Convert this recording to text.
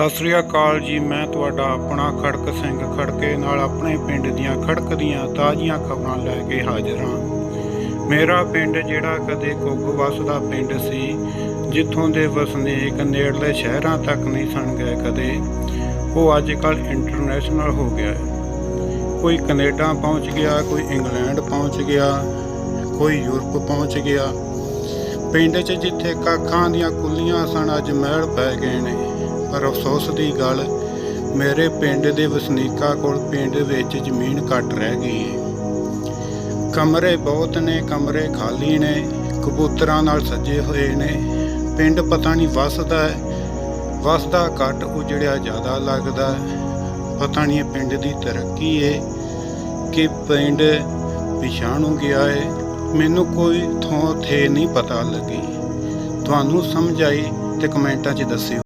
ਸਤਿ ਸ੍ਰੀ ਅਕਾਲ ਜੀ, ਮੈਂ ਤੁਹਾਡਾ ਆਪਣਾ ਖੜਕ ਸਿੰਘ ਖੜਕੇ ਨਾਲ ਆਪਣੇ ਪਿੰਡ ਦੀਆਂ ਖੜਕ ਦੀਆਂ ਤਾਜ਼ੀਆਂ ਖਬਰਾਂ ਲੈ ਕੇ ਹਾਜ਼ਰ ਹਾਂ। ਮੇਰਾ ਪਿੰਡ ਜਿਹੜਾ ਕਦੇ ਕੁੱਗ ਵਸਦਾ ਪਿੰਡ ਸੀ, ਜਿੱਥੋਂ ਦੇ ਵਸਨੀਕ ਨੇੜਲੇ ਸ਼ਹਿਰਾਂ ਤੱਕ ਨਹੀਂ ਸਣ ਗਏ ਕਦੇ, ਉਹ ਅੱਜ ਕੱਲ ਇੰਟਰਨੈਸ਼ਨਲ ਹੋ ਗਿਆ ਹੈ। ਕੋਈ ਕੈਨੇਡਾ ਪਹੁੰਚ ਗਿਆ, ਕੋਈ ਇੰਗਲੈਂਡ ਪਹੁੰਚ ਗਿਆ, ਕੋਈ ਯੂਰਪ ਪਹੁੰਚ ਗਿਆ। ਪਿੰਡ 'ਚ ਜਿੱਥੇ ਕੱਖਾਂ ਦੀਆਂ ਕੁੱਲੀਆਂ ਸਨ, ਅੱਜ ਮਹਿਲ ਪੈ ਗਏ ਨੇ। ਪਰ ਅਫਸੋਸ ਦੀ ਗੱਲ, ਮੇਰੇ ਪਿੰਡ ਦੇ ਵਸਨੀਕਾਂ ਕੋਲ ਪਿੰਡ ਵਿੱਚ ਜ਼ਮੀਨ ਘੱਟ ਰਹਿ ਗਈ ਹੈ ਕਮਰੇ ਬਹੁਤ ਨੇ, ਕਮਰੇ ਖਾਲੀ ਨੇ, ਕਬੂਤਰਾਂ ਨਾਲ ਸੱਜੇ ਹੋਏ ਨੇ। ਪਿੰਡ ਪਤਾ ਨਹੀਂ ਵਸਦਾ ਹੈ, ਵਸਦਾ ਘੱਟ ਉਜੜਿਆ ਜ਼ਿਆਦਾ ਲੱਗਦਾ ਪਤਾ ਨਹੀਂ ਪਿੰਡ ਦੀ ਤਰੱਕੀ ਹੈ ਕਿ ਪਿੰਡ ਪਿਛਾਣੂ ਗਿਆ ਹੈ ਮੈਨੂੰ ਕੋਈ ਥੋਂ ਥੇ ਨਹੀਂ ਪਤਾ ਲੱਗੀ। ਤੁਹਾਨੂੰ ਸਮਝ ਆਈ ਤੇ ਕਮੈਂਟਾਂ 'ਚ ਦੱਸਿਓ।